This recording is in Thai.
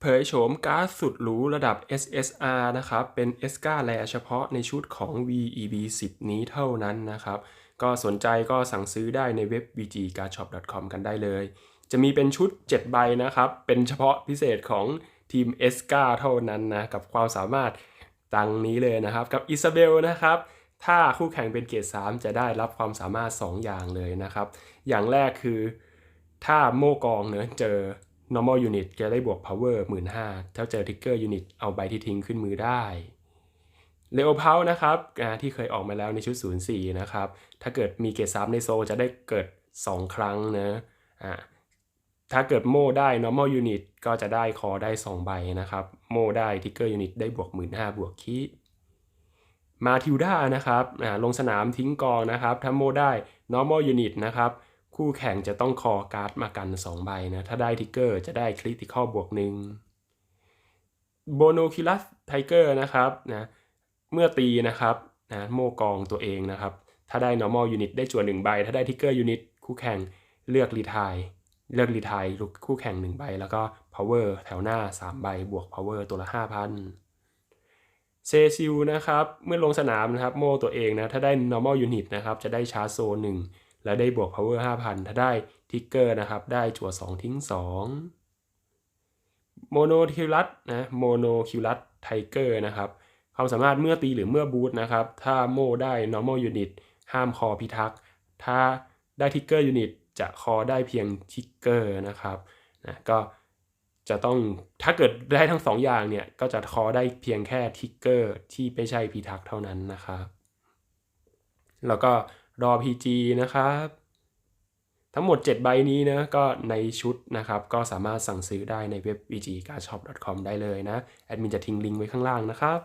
เผยโฉมการ์ดสุดหรูระดับ SSR นะครับ เป็น s c a r a r เฉพาะในชุดของ VEB 10 นี้เท่านั้นนะครับ ก็สนใจก็สั่งซื้อได้ในเว็บ vgcardshop.com กันได้เลย จะมีเป็นชุด 7 ใบนะครับ เป็นเฉพาะพิเศษของทีม s c a เท่านั้นนะ กับความสามารถดังนี้เลยนะครับ กับอิซาเบลนะครับถ้าคู่แข่งเป็นเกรด3จะได้รับความสามารถ 2 อย่างเลยนะครับ อย่างแรกคือถ้าโมกองเนอเจอ normal unit จะได้บวก power 15,000ถ้าเจอ trigger unit เอาใบที่ทิ้งขึ้นมือได้เลโอเพานะครับที่เคยออกมาแล้วในชุด 04 นะครับ ถ้าเกิดมีเกรด3ในโซจะได้เกิด 2 ครั้งนะอ่าถ้าเกิดโม่ได้ normal unit ก็จะได้คอได้ 2 ใบนะครับ โม่ได้ trigger unit ได้บวก 15,000บวกคีมาทิวด้านะครับลงสนามทิ้งกองนะครับ ถ้าโม่ได้ normal unit นะครับ คู่แข่งจะต้องคอการ์ดมากัน 2 ใบนะ ถ้าได้ทิกเกอร์จะได้คริติคอลบวกหนึ่งโบโนคิลัสไทเกอร์นะครับนะเมื่อตีนะครับนะโมกองตัวเองนะครับ ถ้าได้ normal unit ได้จวน1ใบ ถ้าได้ทิกเกอร์ยูนิตคู่แข่งเลือกรีทายเลือกรีทายคู่แข่ง1ใบ แล้วก็ power แถวหน้า 3 ใบบวก power ตัวละ 5,000เซซิลนะครับ เมื่อลงสนามนะครับ โมตัวเองนะ ถ้าได้ normal unit นะครับ จะได้ชาร์จโซน1 แล้วได้บวก power 5,000 ถ้าได้ทิกเกอร์นะครับ ได้จั่ว 2 ทิ้ง 2 โมโนคิวลัสนะโมโนคิวลัสไทเกอร์นะครับ ความสามารถเมื่อตีหรือเมื่อบูทนะครับ ถ้าโมได้ normal unit ห้ามคอพิทักษ์ ถ้าได้ทิกเกอร์ยูนิตจะคอได้เพียงทิกเกอร์นะครับนะก็จะต้องถ้าเกิดได้ทั้ง2ออย่างเนี่ย ก็จะคอได้เพียงแค่ทิกเกอร์ที่ไม่ใช่พิทักษ์เท่านั้นนะครับ แล้วก็ รอ PG นะครับ ทั้งหมด 7 ใบนี้นะก็ในชุดนะครับ ก็สามารถสั่งซื้อได้ในเว็บ bgcarshop.com ได้เลยนะ แอดมินจะทิ้งลิงก์ไว้ข้างล่างนะครับ